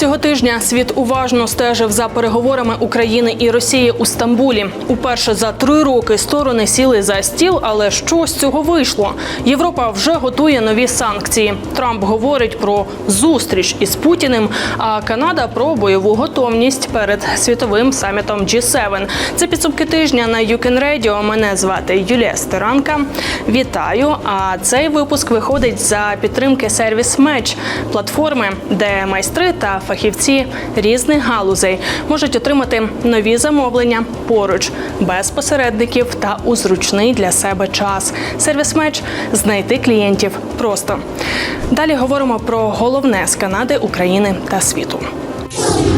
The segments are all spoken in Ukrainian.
Цього тижня світ уважно стежив за переговорами України і Росії у Стамбулі. Уперше за три роки сторони сіли за стіл, але що з цього вийшло? Європа вже готує нові санкції. Трамп говорить про зустріч із Путіним, а Канада про бойову готовність перед світовим самітом G7. Це підсумки тижня на Can Radio. Мене звати Юлія Стеранка. Вітаю! А цей випуск виходить за підтримки сервіс Меч платформи, де майстри та фахівці різних галузей можуть отримати нові замовлення поруч без посередників та у зручний для себе час. Сервіс Меч знайти клієнтів просто. Далі говоримо про головне з Канади, України та світу.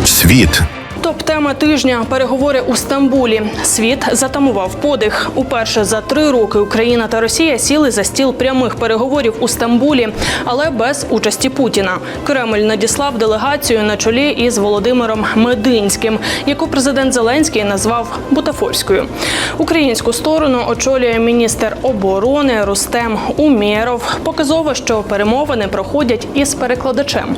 Світ. Топ-тема тижня переговори у Стамбулі. Світ затамував подих. Уперше за три роки Україна та Росія сіли за стіл прямих переговорів у Стамбулі, але без участі Путіна. Кремль надіслав делегацію на чолі із Володимиром Мединським, яку президент Зеленський назвав бутафорською. Українську сторону очолює міністр оборони Рустем Умєров. Показово, що перемовини проходять із перекладачем.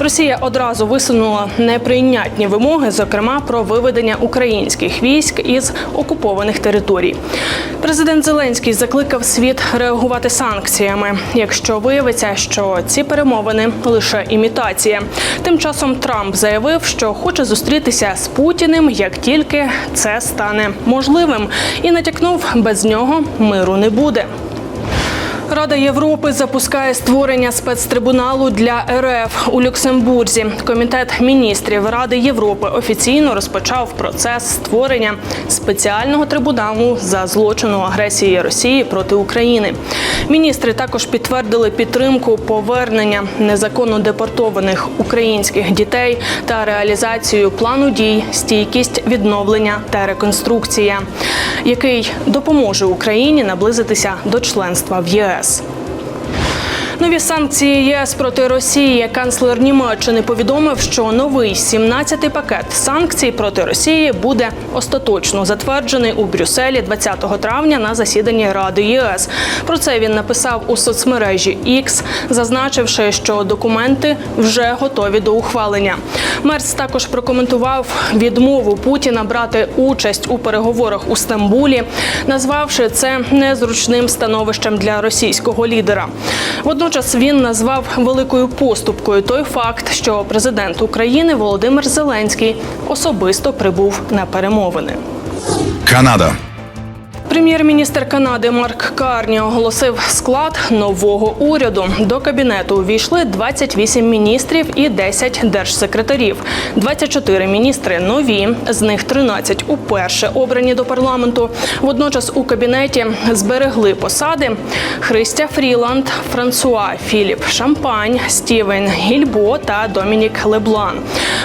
Росія одразу висунула неприйнятні вимоги, зокрема про виведення українських військ із окупованих територій. Президент Зеленський закликав світ реагувати санкціями, якщо виявиться, що ці перемовини лише імітація. Тим часом Трамп заявив, що хоче зустрітися з Путіним, як тільки це стане можливим, і натякнув, без нього миру не буде. Рада Європи запускає створення спецтрибуналу для РФ у Люксембурзі. Комітет міністрів Ради Європи офіційно розпочав процес створення спеціального трибуналу за злочину агресії Росії проти України. Міністри також підтвердили підтримку повернення незаконно депортованих українських дітей та реалізацію плану дій, стійкість відновлення та реконструкція, який допоможе Україні наблизитися до членства в ЄС. Yes. Нові санкції ЄС проти Росії. Канцлер Німеччини повідомив, що новий 17-й пакет санкцій проти Росії буде остаточно затверджений у Брюсселі 20 травня на засіданні Ради ЄС. Про це він написав у соцмережі X, зазначивши, що документи вже готові до ухвалення. Мерц також прокоментував відмову Путіна брати участь у переговорах у Стамбулі, назвавши це незручним становищем для російського лідера. Водночас він назвав великою поступкою той факт, що президент України Володимир Зеленський особисто прибув на перемовини. Канада. Прем'єр-міністр Канади Марк Карні оголосив склад нового уряду. До кабінету увійшли 28 міністрів і 10 держсекретарів. 24 міністри нові, з них 13 уперше обрані до парламенту. Водночас у кабінеті зберегли посади Христя Фріланд, Франсуа Філіп Шампань, Стівен Гільбо та Домінік Леблан.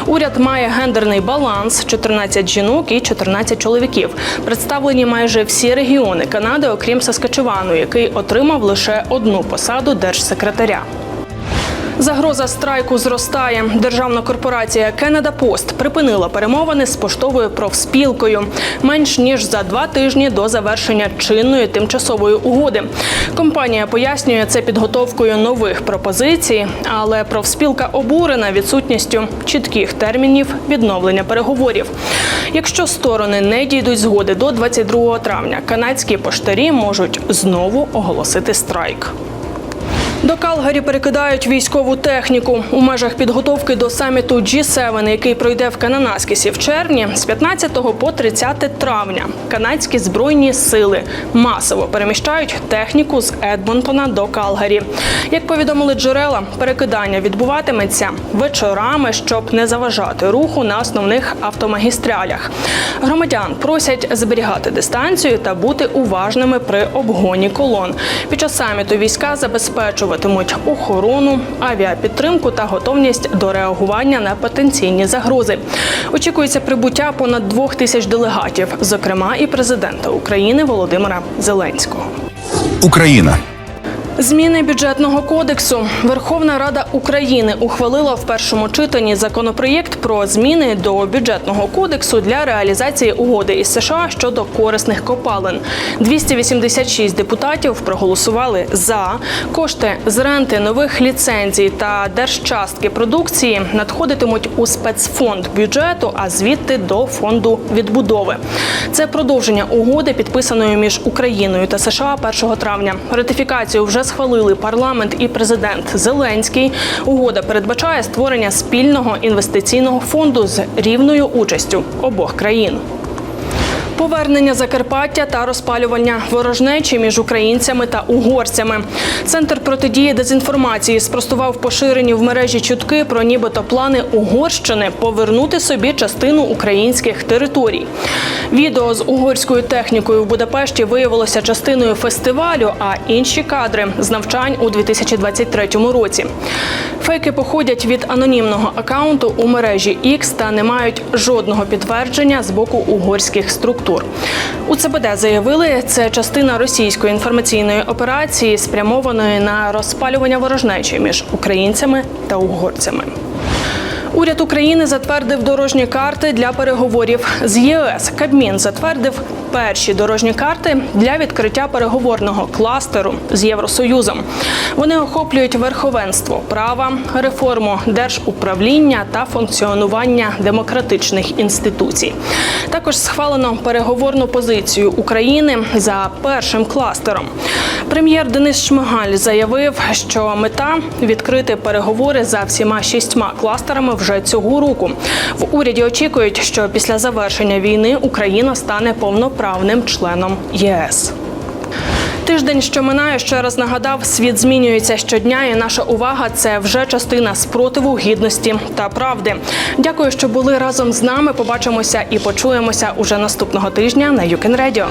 Уряд має гендерний баланс: 14 жінок і 14 чоловіків. Представлені майже всі регіони Канади, окрім Саскачевану, який отримав лише одну посаду держсекретаря. Загроза страйку зростає. Державна корпорація Canada Post припинила перемовини з поштовою профспілкою менш ніж за два тижні до завершення чинної тимчасової угоди. Компанія пояснює це підготовкою нових пропозицій, але профспілка обурена відсутністю чітких термінів відновлення переговорів. Якщо сторони не дійдуть згоди до 22 травня, канадські поштарі можуть знову оголосити страйк. До Калгарі перекидають військову техніку у межах підготовки до саміту G7, який пройде в Кананаскісі в червні з 15 по 30 травня. Канадські збройні сили масово переміщають техніку з Едмонтона до Калгарі. Як повідомили джерела, перекидання відбуватиметься вечорами, щоб не заважати руху на основних автомагістралях. Громадян просять зберігати дистанцію та бути уважними при обгоні колон. Під час саміту війська забезпечуватимуть охорону, авіапідтримку та готовність до реагування на потенційні загрози. Очікується прибуття понад двох тисяч делегатів, зокрема і президента України Володимира Зеленського. Україна. Зміни бюджетного кодексу Верховна Рада України ухвалила в першому читанні законопроєкт про зміни до бюджетного кодексу для реалізації угоди із США щодо корисних копалин. 286 депутатів проголосували за кошти з ренти нових ліцензій та держчастки продукції надходитимуть у спецфонд бюджету, а звідти до фонду відбудови. Це продовження угоди, підписаної між Україною та США 1 травня. Ратифікацію вже схвалили парламент і президент Зеленський. Угода передбачає створення спільного інвестиційного фонду з рівною участю обох країн. Повернення Закарпаття та розпалювання ворожнечі між українцями та угорцями. Центр протидії дезінформації спростував поширені в мережі чутки про нібито плани Угорщини повернути собі частину українських територій. Відео з угорською технікою в Будапешті виявилося частиною фестивалю, а інші кадри з навчань у 2023 році. Фейки походять від анонімного акаунту у мережі X та не мають жодного підтвердження з боку угорських структур. У ЦБД заявили, це частина російської інформаційної операції, спрямованої на розпалювання ворожнечі між українцями та угорцями. Уряд України затвердив дорожні карти для переговорів з ЄС. Кабмін затвердив перші дорожні карти для відкриття переговорного кластеру з Євросоюзом. Вони охоплюють верховенство права, реформу держуправління та функціонування демократичних інституцій. Також схвалено переговорну позицію України за першим кластером. Прем'єр Денис Шмигаль заявив, що мета відкрити переговори за всіма шістьма кластерами вже цього року. В уряді очікують, що після завершення війни Україна стане повноправним членом ЄС. Тиждень, що минає, ще раз нагадав, світ змінюється щодня, і наша увага це вже частина спротиву, гідності та правди. Дякую, що були разом з нами. Побачимося і почуємося уже наступного тижня на Юкен Radio.